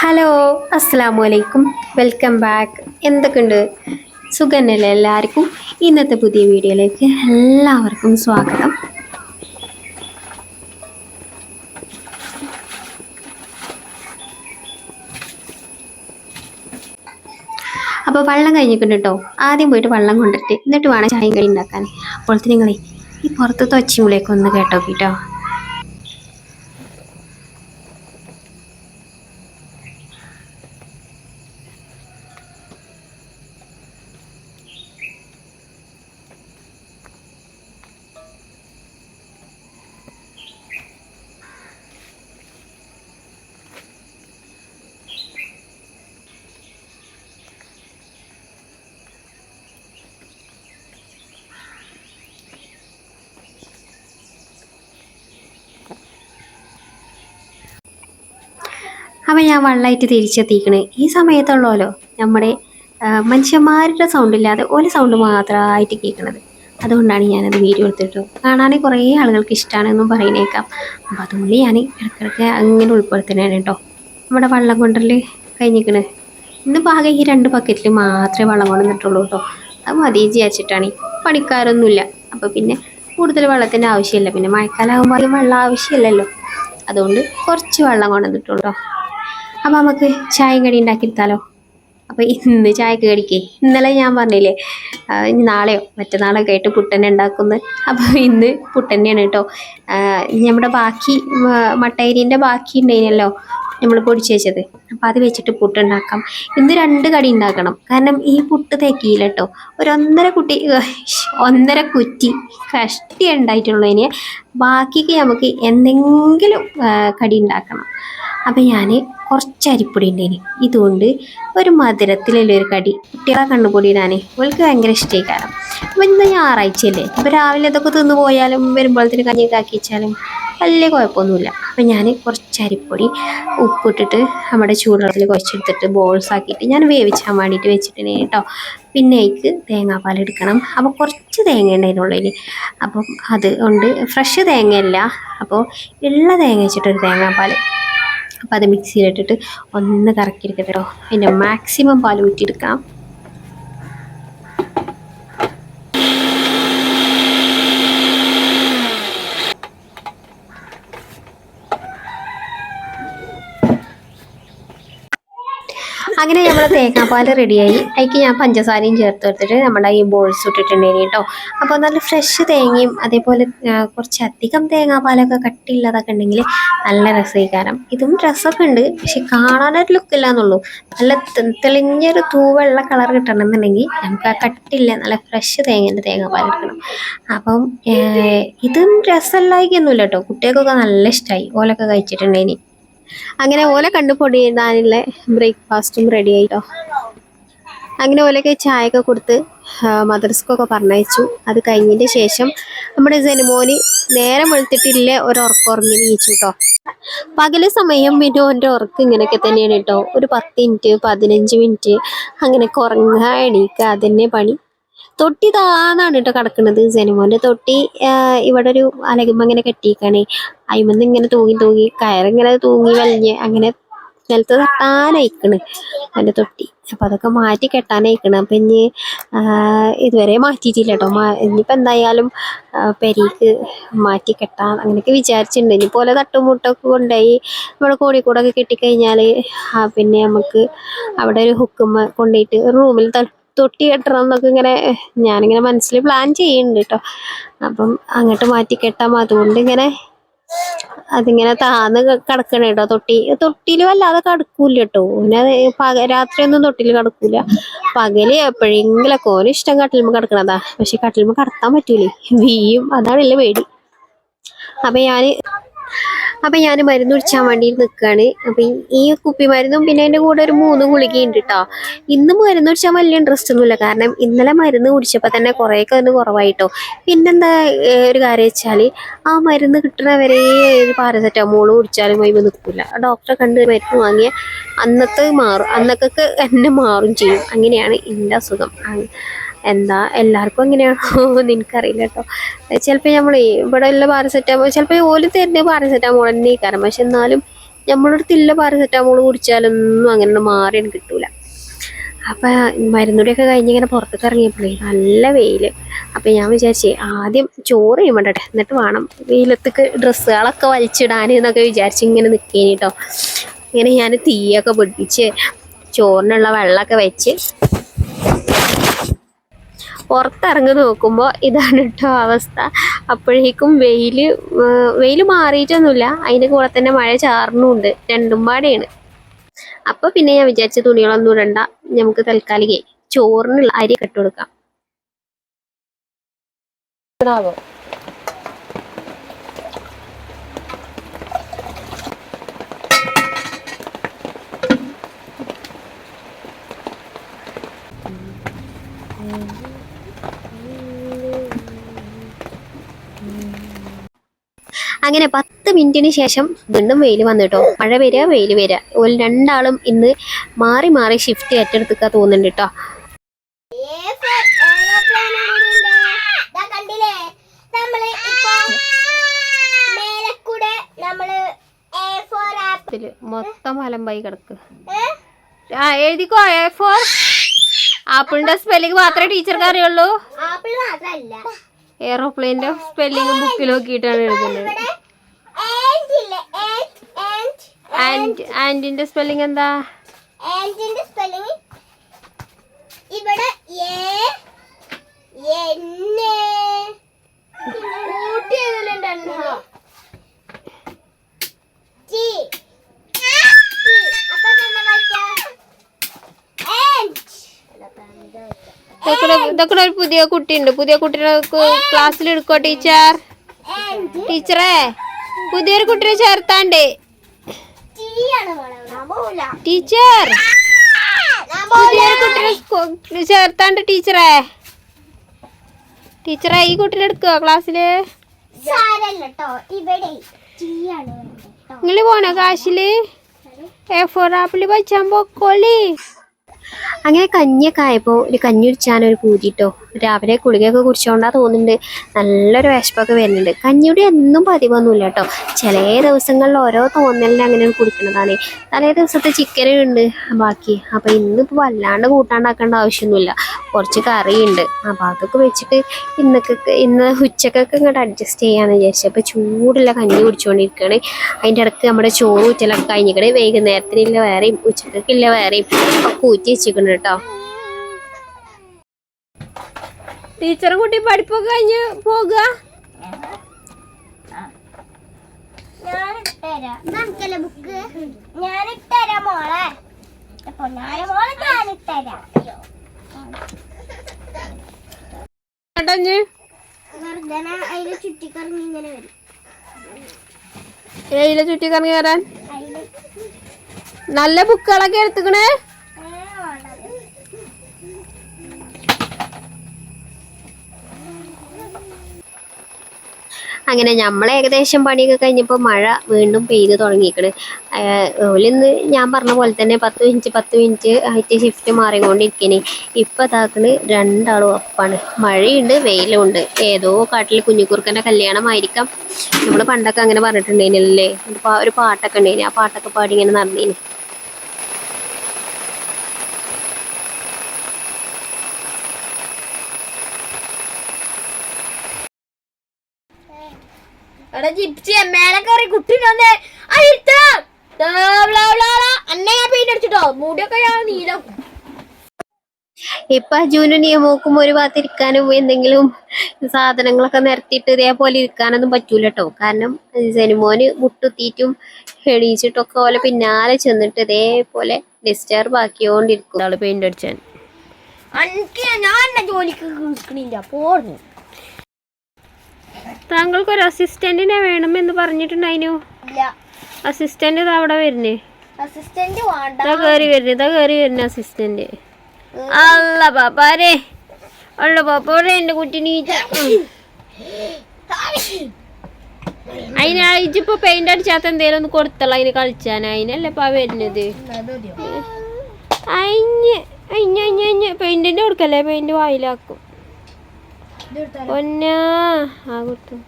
Hello അസ്സാം വലൈക്കും welcome back. എന്തൊക്കെയുണ്ട്? സുഖന്നല്ലേ എല്ലാവർക്കും? ഇന്നത്തെ പുതിയ വീഡിയോയിലേക്ക് എല്ലാവർക്കും സ്വാഗതം. അപ്പോൾ വെള്ളം കഴിഞ്ഞിട്ടുണ്ട് കേട്ടോ. ആദ്യം പോയിട്ട് വെള്ളം കൊണ്ടിട്ട് എന്നിട്ട് വേണം ചായയും കടി ഉണ്ടാക്കാൻ. അപ്പോഴത്തെ നിങ്ങളെ ഈ പുറത്തത്തെ ഒച്ചിമുളിയൊക്കെ ഒന്ന് കേട്ടോ കേട്ടോ അപ്പം ഞാൻ വള്ളായിട്ട് തിരിച്ചെത്തിക്കണേ. ഈ സമയത്തുള്ളല്ലോ നമ്മുടെ മനുഷ്യന്മാരുടെ സൗണ്ട് ഇല്ലാതെ ഒരു സൗണ്ട് മാത്രമായിട്ട് കേൾക്കണത് അതുകൊണ്ടാണ് ഞാനത് വീഡിയോ എടുത്തിട്ടു കാണാനേ കുറേ ആളുകൾക്ക് ഇഷ്ടമാണെന്നും പറയുന്നേക്കാം. അപ്പം അതുകൊണ്ട് ഞാൻ ഇടയ്ക്കിടയ്ക്ക് അങ്ങനെ ഉൾപ്പെടുത്തണേ കേട്ടോ. നമ്മുടെ വള്ളം കൊണ്ടൽ കഴിഞ്ഞിരിക്കണ് ഇന്ന് പാകം ഈ രണ്ട് ബക്കറ്റിൽ മാത്രമേ വള്ളം കൊണ്ടുവന്നിട്ടുള്ളൂ കേട്ടോ. അത് മതി വിചാരിച്ചിട്ടാണ്. പണിക്കാരൊന്നുമില്ല. അപ്പോൾ പിന്നെ കൂടുതൽ വെള്ളത്തിന്റെ ആവശ്യമില്ല. പിന്നെ മഴക്കാലമാകുമ്പോൾ വെള്ളം ആവശ്യമില്ലല്ലോ. അതുകൊണ്ട് കുറച്ച് വെള്ളം കൊണ്ടുവന്നിട്ടുള്ളൂ അപ്പോൾ നമുക്ക് ചായയും കടി ഉണ്ടാക്കിയെടുത്താലോ? അപ്പോൾ ഇന്ന് ചായക്ക് കടിക്കേ. ഇന്നലെ ഞാൻ പറഞ്ഞില്ലേ ഇനി നാളെയോ മറ്റന്നാളൊക്കെ ആയിട്ട് പുട്ടന്നെ ഉണ്ടാക്കുന്നത് അപ്പോൾ ഇന്ന് പുട്ടന്നെയാണ് കേട്ടോ. നമ്മുടെ ബാക്കി മട്ടയരീന്റെ ബാക്കി ഉണ്ടായിരുന്നല്ലോ നമ്മൾ പൊടിച്ച് വെച്ചത് അപ്പോൾ അത് വെച്ചിട്ട് പുട്ടുണ്ടാക്കാം ഇന്ന് രണ്ട് കടി ഉണ്ടാക്കണം. കാരണം ഈ പുട്ട് തേക്കിയില്ല കേട്ടോ. ഒരു ഒന്നര കുട്ടി ഒന്നര കുറ്റി കഷ്ടി ഉണ്ടായിട്ടുള്ളൂ ഇനി. ബാക്കിക്ക് നമുക്ക് എന്തെങ്കിലും കടി ഉണ്ടാക്കണം. അപ്പോൾ ഞാൻ കുറച്ച് അരിപ്പൊടി ഉണ്ടേനി ഇതുകൊണ്ട് ഒരു മധുരത്തിലുള്ള ഒരു കടി. കുട്ടികളെ കണ്ണുപൊടി ഇടാനേ. ഓൾക്ക് ഭയങ്കര ഇഷ്ടമായി കാരണം അപ്പം ഇന്ന് ഞായറാഴ്ചയല്ലേ. അപ്പോൾ രാവിലെ ഇതൊക്കെ തിന്നു പോയാലും വരുമ്പോഴത്തേന് കഞ്ഞിയൊക്കെ ആക്കി വെച്ചാലും. വലിയ കുഴപ്പമൊന്നുമില്ല. അപ്പം ഞാൻ കുറച്ച് അരിപ്പൊടി ഉപ്പിട്ടിട്ട് നമ്മുടെ ചൂടുവെള്ളത്തിൽ കുഴച്ചെടുത്തിട്ട് ബോൾസ് ആക്കിയിട്ട് ഞാൻ വേവിച്ചാൻ വേണ്ടിയിട്ട് വെച്ചിട്ടുണ്ട് കേട്ടോ. പിന്നെ അതിക്ക് തേങ്ങാപ്പാൽ എടുക്കണം. അപ്പോൾ കുറച്ച് തേങ്ങ ഉണ്ടായിരുന്നുള്ളൂ ഇനി. അത് കൊണ്ട് ഫ്രഷ് തേങ്ങയല്ല. അപ്പോൾ ഉള്ള തേങ്ങ വെച്ചിട്ടൊരു തേങ്ങാപ്പാൽ. അപ്പോൾ അത് മിക്സിയിലിട്ടിട്ട് ഒന്ന് കറക്കിയെടുക്കട്ടോ കേട്ടോ. പിന്നെ മാക്സിമം പാൽ ഊറ്റിയെടുക്കാം അങ്ങനെ നമ്മുടെ തേങ്ങാപ്പാൽ റെഡിയായി. അതിക്ക് ഞാൻ പഞ്ചസാരയും ചേർത്ത് കൊടുത്തിട്ട് നമ്മുടെ ഈ ബോൾസ് ഇട്ടിട്ടുണ്ടായിരുന്നു കേട്ടോ. അപ്പോൾ നല്ല ഫ്രഷ് തേങ്ങയും അതേപോലെ കുറച്ചധികം തേങ്ങാപ്പാലൊക്കെ കട്ടിയുള്ളതൊക്കെ ഉണ്ടെങ്കിൽ നല്ല രസീകാരം. ഇതും രസമൊക്കെ ഉണ്ട്. പക്ഷെ കാണാനൊരു ലുക്ക് ഇല്ല എന്നുള്ളൂ നല്ല തെളിഞ്ഞൊരു തൂവെള്ള കളർ കിട്ടണമെന്നുണ്ടെങ്കിൽ നമുക്ക് ആ കട്ടില്ല നല്ല ഫ്രഷ് തേങ്ങേന്റെ തേങ്ങാപ്പാൽ എടുക്കണം. അപ്പം ഇതും രസമല്ലായിക്കൊന്നുമില്ല കേട്ടോ. കുട്ടികൾക്കൊക്കെ നല്ല ഇഷ്ടമായി ഓലൊക്കെ കഴിച്ചിട്ടുണ്ടായിനി. അങ്ങനെ ഓല കണ്ടു പൊടിയിടാനുള്ള ബ്രേക്ക്ഫാസ്റ്റും റെഡി ആയിട്ടോ. അങ്ങനെ ഓലൊക്കെ ചായയൊക്കെ കൊടുത്ത് മദർസ്ക്കൊക്കെ പറഞ്ഞയച്ചു. അത് കഴിഞ്ഞതിന്റെ ശേഷം നമ്മുടെ ജനുമോന് നേരം വെളുത്തിട്ടില്ല ഒരു നീച്ചു കേട്ടോ പകൽ സമയം പിന്നെ ഓന്റെ ഉറക്കം ഇങ്ങനെയൊക്കെ തന്നെയാണ് കേട്ടോ. ഒരു പത്ത് മിനിറ്റ് പതിനഞ്ച് മിനിറ്റ് അങ്ങനെ കുറങ്ങാ എണീക്കുക അതന്നെ പണി. തൊട്ടി താന്നാണ് കേട്ടോ കിടക്കുന്നത് സെനിമോന്റെ തൊട്ടി ഇവിടെ ഒരു അലകുമ്പോ ഇങ്ങനെ കെട്ടിയിക്കാണ്. അയിമന്ന് ഇങ്ങനെ തൂങ്ങി തൂങ്ങി കയറിങ്ങനെ തൂങ്ങി വലിഞ്ഞ് അങ്ങനെ നിലത്ത് തട്ടാനയക്കണ് അതിന്റെ തൊട്ടി. അപ്പം അതൊക്കെ മാറ്റി കെട്ടാനയക്കണ്. അപ്പം ഇനി ഇതുവരെ മാറ്റിയിട്ടില്ല കേട്ടോ മാ എന്തായാലും പെരീക്ക് മാറ്റി കെട്ടാൻ അങ്ങനെയൊക്കെ വിചാരിച്ചിട്ടുണ്ട് ഇനി പോലെ തട്ടുമുട്ടൊക്കെ കൊണ്ടുപോയി നമ്മുടെ കോടിക്കൂടൊക്കെ കെട്ടിക്കഴിഞ്ഞാൽ പിന്നെ നമുക്ക് അവിടെ ഒരു ഹുക്കുമ്മ കൊണ്ടുപോയിട്ട് റൂമിൽ തൊട്ടി കെട്ടണം എന്നൊക്കെ ഇങ്ങനെ ഞാനിങ്ങനെ മനസ്സിൽ പ്ലാൻ ചെയ്യുന്നുണ്ട് കേട്ടോ അപ്പം അങ്ങോട്ട് മാറ്റി കെട്ടാം. അതുകൊണ്ട് ഇങ്ങനെ അതിങ്ങനെ താന്ന് കടക്കണേ കേട്ടോ തൊട്ടി തൊട്ടിയിൽ വല്ലാതെ കടക്കൂല കേട്ടോ പിന്നെ പക രാത്രിയൊന്നും തൊട്ടിയിൽ കടക്കൂല പകൽ എപ്പോഴെങ്കിലൊക്കെ ഓന് ഇഷ്ടം കട്ടിലുമ്പോൾ കിടക്കണതാ. പക്ഷെ കട്ടിലുമ്പോൾ കടത്താൻ പറ്റൂലേ. വീയും അതാണല്ലേ പേടി. അപ്പൊ ഞാൻ അപ്പൊ ഞാൻ മരുന്ന് കുടിച്ചാൻ വേണ്ടി നിൽക്കുകയാണ് അപ്പൊ ഈ- കുപ്പി മരുന്നും പിന്നെ എന്റെ കൂടെ ഒരു മൂന്ന് ഗുളികയുണ്ട് കേട്ടോ ഇന്ന് മരുന്ന് കുടിച്ചാൽ വലിയ ഇൻട്രസ്റ്റ് ഒന്നുമില്ല. കാരണം ഇന്നലെ മരുന്ന് കുടിച്ചപ്പോൾ തന്നെ കുറേയൊക്കെ ഒന്ന് കുറവായിട്ടോ. പിന്നെന്താ ഒരു കാര്യം വെച്ചാൽ ആ മരുന്ന് കിട്ടണവരെ ഒരു പാരസെറ്റമോൾ കുടിച്ചാലും വൈബ് നിൽക്കില്ല ഡോക്ടറെ കണ്ട് മരുന്ന് വാങ്ങിയ അന്നത്തെ മാറും അന്നൊക്കെ എന്നെ മാറും ചെയ്യും. അങ്ങനെയാണ് എന്റെ അസുഖം. എന്താ എല്ലാവർക്കും എങ്ങനെയാണോ എനിക്കറിയില്ല കേട്ടോ. ചിലപ്പോൾ നമ്മൾ ഇവിടെ ഉള്ള പാരസെറ്റാമോൾ ചിലപ്പോൾ ഓൽ തരുന്ന പാരസെറ്റാമോൾ തന്നെ കാരണം പക്ഷെ എന്നാലും നമ്മളടുത്ത് ഇല്ല പാരസെറ്റാമോൾ കുടിച്ചാലൊന്നും അങ്ങനെ മാറി എനിക്ക് കിട്ടൂല. അപ്പം മരുന്നുടിയൊക്കെ കഴിഞ്ഞ് ഇങ്ങനെ പുറത്തേക്ക് ഇറങ്ങിയപ്പോഴേ നല്ല വെയിൽ അപ്പം ഞാൻ വിചാരിച്ചേ ആദ്യം ചോറ് ചെയ്യുമ്പോട്ടെ എന്നിട്ട് വേണം വെയിലത്തേക്ക് ഡ്രസ്സുകളൊക്കെ വലിച്ചിടാൻ എന്നൊക്കെ വിചാരിച്ച് ഇങ്ങനെ നിൽക്കേനി കേട്ടോ. ഇങ്ങനെ ഞാൻ തീയൊക്കെ പിടിപ്പിച്ച് ചോറിനുള്ള വെള്ളമൊക്കെ വെച്ച് പുറത്തിറങ്ങി നോക്കുമ്പോൾ ഇതാണ് കേട്ടോ അവസ്ഥ. അപ്പോഴേക്കും വെയിൽ വെയിൽ മാറിയിട്ടൊന്നുമില്ല. അതിന്റെ കൂടെ തന്നെ മഴ ചാർന്നുണ്ട് രണ്ടും പാടെയാണ്. അപ്പോൾ പിന്നെ ഞാൻ വിചാരിച്ച തുണികളൊന്നും ഇടണ്ട. നമുക്ക് തൽക്കാലികേ ചോറിനുള്ള അരി കെട്ട് കൊടുക്കാം. അങ്ങനെ പത്ത് മിനിറ്റിന് ശേഷം വീണ്ടും വെയിൽ വന്നിട്ടോ മഴ വരിക വെയിൽ വരിക. ഒരു രണ്ടാളും ഇന്ന് മാറി മാറി ഷിഫ്റ്റ് ഏറ്റെടുത്തുക തോന്നുന്നുണ്ട് കേട്ടോ. മൊത്തം അലമ്പായി കിടക്ക്. ആ എഴുതിക്കോ എ ഫോർ ആപ്പിളിന്റെ സ്പെല്ലിംഗ് മാത്രമേ ടീച്ചർക്ക് അറിയുള്ളൂ. ആപ്പിൾ എയറോപ്ലെയിന്റെ സ്പെല്ലിംഗ് ബുക്കിൽ നോക്കിയിട്ടാണ് ഇവിടെ ആൻഡ് ആൻഡിന്റെ സ്പെല്ലിംഗ് എന്താ? ആൻഡിന്റെ സ്പെല്ലിംഗ് ഇവിടെ എ എൻ കൂട്ടി എഴുതലുണ്ടല്ലോ ടി അപ്പൊ എന്താ വായിക്കാം. ആൻഡ് ഇതൊക്കെ ഒരു പുതിയ കുട്ടിയുണ്ട്. പുതിയ കുട്ടീനെ ക്ലാസ്സിൽ എടുക്കോ ടീച്ചർ ടീച്ചറേ പുതിയൊരു കുട്ടിയെ ചേർത്താണ്ട്. ടീച്ചർ പുതിയൊരു കുട്ടിയെ ചേർത്താണ്ട് ടീച്ചറേ ടീച്ചറെ ഈ കുട്ടിയെ എടുക്കോ ക്ലാസ്സിൽ നിങ്ങൾ പോണോ കാശിൽ എ ഫോർ ആപ്പിൾ വെച്ചാൻ പൊക്കോളി. അങ്ങനെ കഞ്ഞിയൊക്കെ ആയപ്പോൾ ഒരു കഞ്ഞി കുടിച്ചാൻ ഒരു പൂതിട്ടോ? രാവിലെ കുളികയൊക്കെ കുടിച്ചോണ്ടാ തോന്നുന്നുണ്ട്. നല്ലൊരു വിശപ്പൊക്കെ വരുന്നുണ്ട്. കഞ്ഞിയുടെ എന്നും പതിവൊന്നുമില്ല കേട്ടോ. ചില ദിവസങ്ങളിൽ ഓരോ തോന്നലിന് അങ്ങനെ കുടിക്കുന്നതാണ് തലേ ദിവസത്തെ ചിക്കൻ ഉണ്ട് ബാക്കി. അപ്പം ഇന്നിപ്പോൾ വല്ലാണ്ട് കൂട്ടാണ്ടാക്കേണ്ട ആവശ്യമൊന്നുമില്ല. കുറച്ച് കറിയുണ്ട്. അപ്പോൾ അതൊക്കെ വെച്ചിട്ട് ഇന്നൊക്കെ ഇന്ന് ഉച്ചക്കൊക്കെ ഇങ്ങോട്ട് അഡ്ജസ്റ്റ് ചെയ്യാന്ന് വിചാരിച്ചു. അപ്പോൾ ചൂടുള്ള കഞ്ഞി കുടിച്ചുകൊണ്ടിരിക്കുകയാണ് അതിന്റെ ഇടയ്ക്ക് നമ്മുടെ ചോറ് ഊറ്റലൊക്കെ കഴിഞ്ഞിക്കണേ വൈകുന്നേരത്തിനില്ല വേറെയും ഉച്ചക്കൊക്കെ ഇല്ല വേറെയും ഒക്കെ ഊറ്റി വെച്ചിട്ടുണ്ട് കേട്ടോ. ടീച്ചറും കുട്ടി പഠിപ്പൊക്കെ കഴിഞ്ഞ് പോകുക മോളെ. പൊന്നാര മോളെ ഇങ്ങനെ വരും. ഏയിലെ ചുറ്റി കറങ്ങി വരാൻ? നല്ല ബുക്കുകളൊക്കെ എടുത്തുക്കണേ? അങ്ങനെ നമ്മൾ ഏകദേശം പണിയൊക്കെ കഴിഞ്ഞപ്പോൾ മഴ വീണ്ടും പെയ്ത് തുടങ്ങിയിരിക്കണ് ഓലിന്ന് ഞാൻ പറഞ്ഞ പോലെ തന്നെ പത്ത് മിനിറ്റ് പത്ത് മിനിറ്റ് ആയിട്ട് ഷിഫ്റ്റ് മാറിക്കൊണ്ടിരിക്കണേ ഇപ്പം താക്കണ് രണ്ടാളും ഒപ്പാണ്. മഴയുണ്ട് വെയിലുണ്ട് ഏതോ കാട്ടിൽ കുഞ്ഞിക്കുറുക്കന്റെ കല്യാണമായിരിക്കാം. നമ്മൾ പണ്ടൊക്കെ അങ്ങനെ പറഞ്ഞിട്ടുണ്ടേനല്ലേ ഒരു പാട്ടൊക്കെ ഉണ്ടായിന്. ആ പാട്ടൊക്കെ പാടി ഇങ്ങനെ നടന്നേന്. എടാ ജിപ്സി മേലെ കയറി കുട്ടിനെ അന്നെ ഞാൻ പെയിന്റ് അടിച്ചിട്ടോ. മുടിയൊക്കെ ഞാൻ നീലം. ഇപ്പൊ ജൂനും നിയമോക്കും ഒരു ഭാഗത്ത് ഇരിക്കാനും എന്തെങ്കിലും സാധനങ്ങളൊക്കെ നിരത്തിയിട്ട് ഇതേപോലെ ഇരിക്കാനൊന്നും പറ്റൂല കേട്ടോ കാരണം സെനിമോന് മുട്ടുത്തിയിട്ടും എണീച്ചിട്ടൊക്കെ പോലെ പിന്നാലെ ചെന്നിട്ട് ഇതേപോലെ ഡിസ്റ്റർബ് ആക്കിയോണ്ടിരിക്കും. പെയിന്റ് അടിച്ചാൻ. എനിക്ക് ഞാൻ എന്നെ ജോലിക്ക് പോർന്നു. താങ്കൾക്ക് ഒരു അസിസ്റ്റന്റിനെ വേണമെന്ന് പറഞ്ഞിട്ടുണ്ടായിനു അസിസ്റ്റന്റ് ഇതാ അവിടെ വരുന്നേ. ഇതാ കയറി വരുന്നേ ഇതാ കയറി വരുന്ന അസിസ്റ്റന്റ് അല്ല പാപ്പാരെ അല്ല പാപ്പാരെ എന്റെ അതിന് ഇജിപ്പോ പെയിന്റ് അടിച്ചാത്ത എന്തേലും ഒന്ന് കൊടുത്തല്ല അതിന് കളിച്ചാൻ അതിനല്ലേ പാ വരുന്നത്. അയിഞ്ഞ് അയിഞ്ഞ് അയിഞ്ഞ് അയിഞ്ഞ്. പെയിന്റിന്റെ കൊടുക്കല്ലേ? പെയിന്റ് വായിലാക്കും. പൊന്നാ. ആ കിട്ടും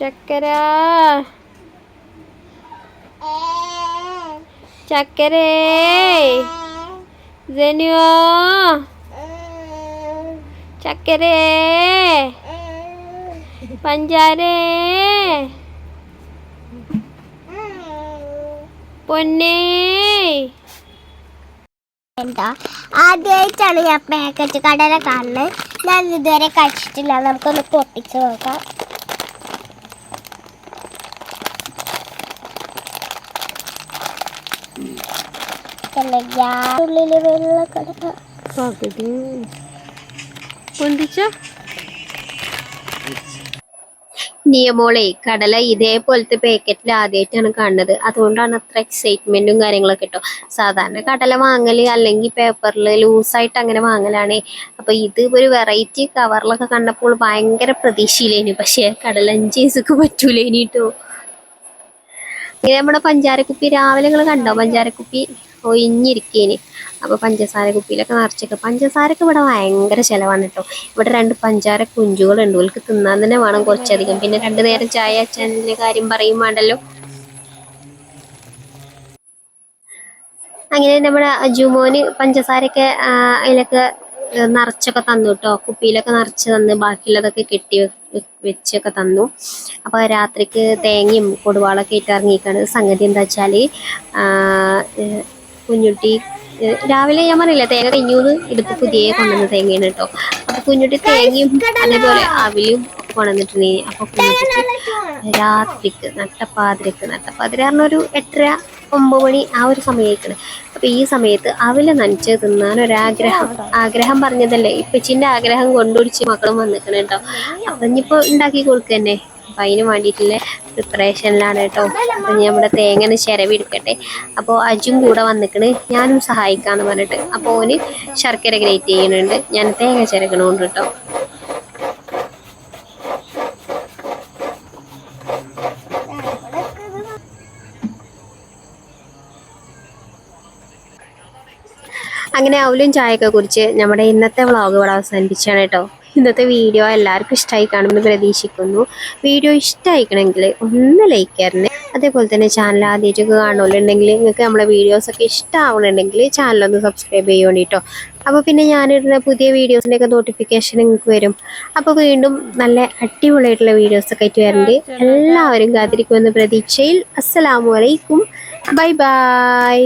ചക്കര. ചക്കരേ. ജനുവോ. ചക്കരേ. പഞ്ചാരേ. പൊന്നേ. എന്താ? ആദ്യമായിട്ടാണ് ഞാൻ പാക്കറ്റ് കടല കാണുന്നത്. ഞാൻ ഇതുവരെ കഴിച്ചിട്ടില്ല. നമുക്കൊന്ന് പൊട്ടിച്ച് നോക്കാം. ഉള്ളിൽ വെള്ള കടല പകുതി നിയമോളെ കടല ഇതേപോലത്തെ പാക്കറ്റിൽ ആദ്യമായിട്ടാണ് കാണുന്നത്. അതുകൊണ്ടാണ് അത്ര എക്സൈറ്റ്മെന്റും കാര്യങ്ങളൊക്കെ കേട്ടോ സാധാരണ കടല വാങ്ങൽ അല്ലെങ്കിൽ പേപ്പറിൽ ലൂസായിട്ട് അങ്ങനെ വാങ്ങലാണ്. അപ്പൊ ഇത് ഒരു വെറൈറ്റി കവറിലൊക്കെ കണ്ടപ്പോൾ ഭയങ്കര പ്രതീക്ഷയിലേനു. പക്ഷേ ദിവസക്ക് പറ്റൂലേനി കേട്ടോ ഇങ്ങനെ നമ്മുടെ പഞ്ചാരക്കുപ്പി രാവിലെ നിങ്ങൾ കണ്ടോ? പഞ്ചാരക്കുപ്പി? ഒഴിഞ്ഞിരിക്കേന് അപ്പൊ പഞ്ചസാര കുപ്പിയിലൊക്കെ നിറച്ചൊക്കെ. പഞ്ചസാരക്ക് ഇവിടെ ഭയങ്കര ചിലവാണ് കേട്ടോ ഇവിടെ രണ്ട് പഞ്ചാര കുഞ്ചുകളുണ്ട്. ഓൽക്ക് തിന്നാൻ തന്നെ വേണം കുറച്ചധികം. പിന്നെ രണ്ട് നേരം ചായ അച്ഛന്റെ കാര്യം പറയും വേണ്ടല്ലോ. അങ്ങനെ നമ്മുടെ അജുമോന് പഞ്ചസാരയൊക്കെ അതിലൊക്കെ നിറച്ചൊക്കെ തന്നു കേട്ടോ കുപ്പിയിലൊക്കെ നിറച്ച് തന്ന് ബാക്കിയുള്ളതൊക്കെ കെട്ടി വെച്ചൊക്കെ തന്നു. അപ്പോൾ രാത്രിക്ക് തേങ്ങയും കൊടുവാളൊക്കെ ഇട്ട് സംഗതി എന്താ വെച്ചാൽ കുഞ്ഞുട്ടി രാവിലെ ഞാൻ പറയില്ല തേങ്ങ കഴിഞ്ഞൂന്ന് എടുത്ത് പുതിയ കൊണ്ടുവന്ന തേങ്ങയാണ് കേട്ടോ അപ്പൊ കുഞ്ഞുട്ടി തേങ്ങയും അതേപോലെ അവിലും കൊണ്ടുവന്നിട്ടുണ്ട് അപ്പൊ കുഞ്ഞുട്ടി രാത്രിക്ക് നട്ടപ്പാതിരക്ക്. നട്ടപ്പാതിര പറഞ്ഞ ഒരു എട്ടര ഒമ്പത് മണി ആ ഒരു സമയത്തേക്കാണ് അപ്പൊ ഈ സമയത്ത് അവൽ നനച്ച് തിന്നാൻ ഒരാഗ്രഹം. ആഗ്രഹം പറഞ്ഞതല്ലേ ഇപ്പച്ചിന്റെ ആഗ്രഹം കൊണ്ടുപിടിച്ച് മക്കളും വന്നിട്ടുണ്ട് കേട്ടോ അപ്പൊ ഇനിയിപ്പോ ഉണ്ടാക്കി കൊടുക്കന്നെ അപ്പൊ അതിന് വേണ്ടിയിട്ടുള്ള പ്രിപ്പറേഷനിലാണ് കേട്ടോ. നമ്മുടെ തേങ്ങ ചിരവി എടുക്കട്ടെ. അപ്പോൾ അജും കൂടെ വന്നിക്കണ്. ഞാനും സഹായിക്കാമെന്ന് പറഞ്ഞിട്ട്. അപ്പോൾ ഓന് ശർക്കര ഗ്രേറ്റ് ചെയ്യുന്നുണ്ട്. ഞാൻ തേങ്ങ ചിരകണോണ്ട് കേട്ടോ. അങ്ങനെ അവലും ചായയൊക്കെ കുറിച്ച് നമ്മുടെ ഇന്നത്തെ വ്ളോഗ് ഇവിടെ അവസാനിപ്പിച്ചാണ് കേട്ടോ. ഇന്നത്തെ വീഡിയോ എല്ലാവർക്കും ഇഷ്ടമായി കാണുമെന്ന് പ്രതീക്ഷിക്കുന്നു. വീഡിയോ ഇഷ്ടമായിക്കണമെങ്കിൽ ഒന്ന് ലൈക്ക് തരണേ. അതേപോലെ തന്നെ ചാനൽ ആദ്യമായിട്ടൊക്കെ കാണുമല്ലുണ്ടെങ്കിൽ നിങ്ങൾക്ക് നമ്മുടെ വീഡിയോസൊക്കെ ഇഷ്ടമാവണമെങ്കിൽ ചാനലൊന്ന് സബ്സ്ക്രൈബ് ചെയ്യുവാണ് കേട്ടോ അപ്പോൾ പിന്നെ ഞാനിടുന്ന പുതിയ വീഡിയോസിന്റെയൊക്കെ നോട്ടിഫിക്കേഷൻ നിങ്ങൾക്ക് വരും. അപ്പോൾ വീണ്ടും നല്ല അടിപൊളിയായിട്ടുള്ള വീഡിയോസൊക്കെ ആയിട്ട് വരണ്ട്. എല്ലാവരും കാത്തിരിക്കുമെന്ന പ്രതീക്ഷയിൽ. അസ്സലാമു അലൈക്കും. Bye bye.